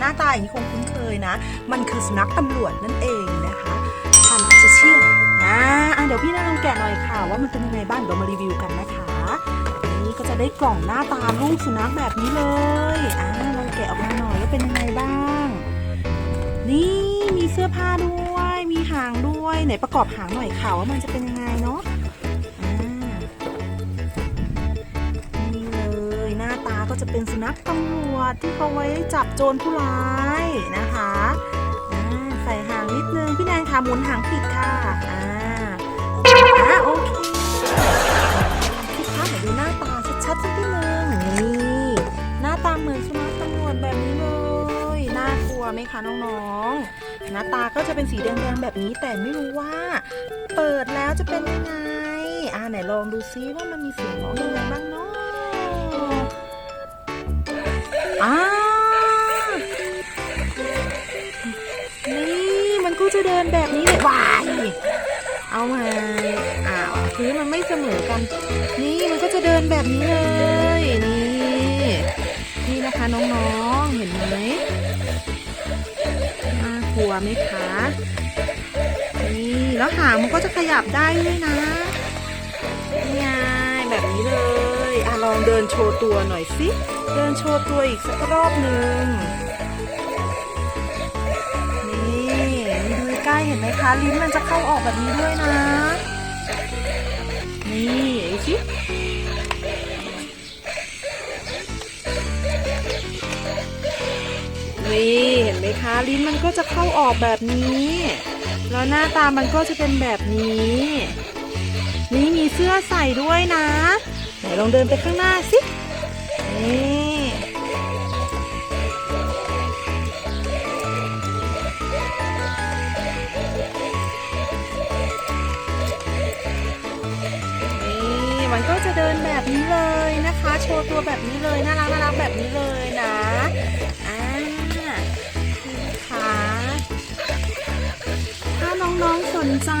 หน้าตาอย่างที่คงคุ้นเคยนะ มันคือสุนัขตำรวจนั่นเองนะคะพันธุ์อาจจะเชี่ยนะอะเดี๋ยวพี่นาลองแกะหน่อยค่ะ ว่ามันเป็นยังไงบ้างเดี๋ยวมารีวิวกันนะคะอันนี้ก็จะได้กล่องหน้าตารูปสุนัขแบบนี้เลยอะลองแกะออกมาหน่อยว่าเป็นยังไงบ้าง นี่มีเสื้อผ้าด้วย มีหางด้วยไหนประกอบหางหน่อยค่ะว่ามันจะเป็นยังไงเนาะ จะเป็นสุนัขตำรวจที่เขาไว้จับโจรผู้ร้ายนะคะใส่หางนิดนึงพี่แนนค่ะหมุนหางผิดค่ะอ่าอ่าโอเคพี่คะเดี๋ยวดูหน้าตาชัดๆสักนิดนึงนี่หน้าตาเหมือนสุนัขตำรวจแบบนี้เลยน่ากลัวไหมคะน้องๆหน้าตาก็จะเป็นสีแดงๆแบบนี้แต่ไม่รู้ว่า เปิดแล้วจะเป็นยังไงอ่าไหนลองดูซิว่ามันมีเสียงร้องยังไงบ้างเนาะ อ่านี่มันก็จะเดินแบบนี้เลยวาย เอามาอ้าวพื้นมันไม่เสมอกัน นี่มันก็จะเดินแบบนี้เลย นี่ นี่นะคะน้องๆ เห็นไหมน่ากลัวไหมคะ นี่แล้วหางมันก็จะขยับได้ด้วยนะ องเดินโชว์ตัวหน่อยสิ เดินโชว์ตัวอีกสักรอบหนึ่งนี่ดูใกล้เห็นไหมคะ ลิ้นมันจะเข้าออกแบบนี้ด้วยนะ นี่ดูสินี่เห็นไหมคะ ลิ้นมันก็จะเข้าออกแบบนี้ แล้วหน้าตามันก็จะเป็นแบบนี้ นี่มีเสื้อใส่ด้วยนะ ลองเดินไปข้างหน้าสินี่นี่มันก็จะเดินแบบนี้เลยนะคะ โชว์ตัวแบบนี้เลย น่ารักน่ารักแบบนี้เลยนะอ่าค่ะถ้าน้องๆสนใจ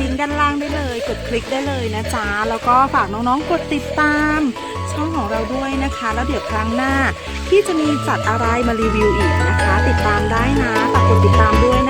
ลิงก์ด้านล่างได้เลย กดคลิกได้เลยนะจ๊ะแล้วก็ฝากน้องๆกดติดตาม ช่องของเราด้วยนะคะ แล้วเดี๋ยวครั้งหน้าที่จะมีจัดอะไรมารีวิวอีกนะคะ ติดตามได้นะฝากกดติดตามด้วย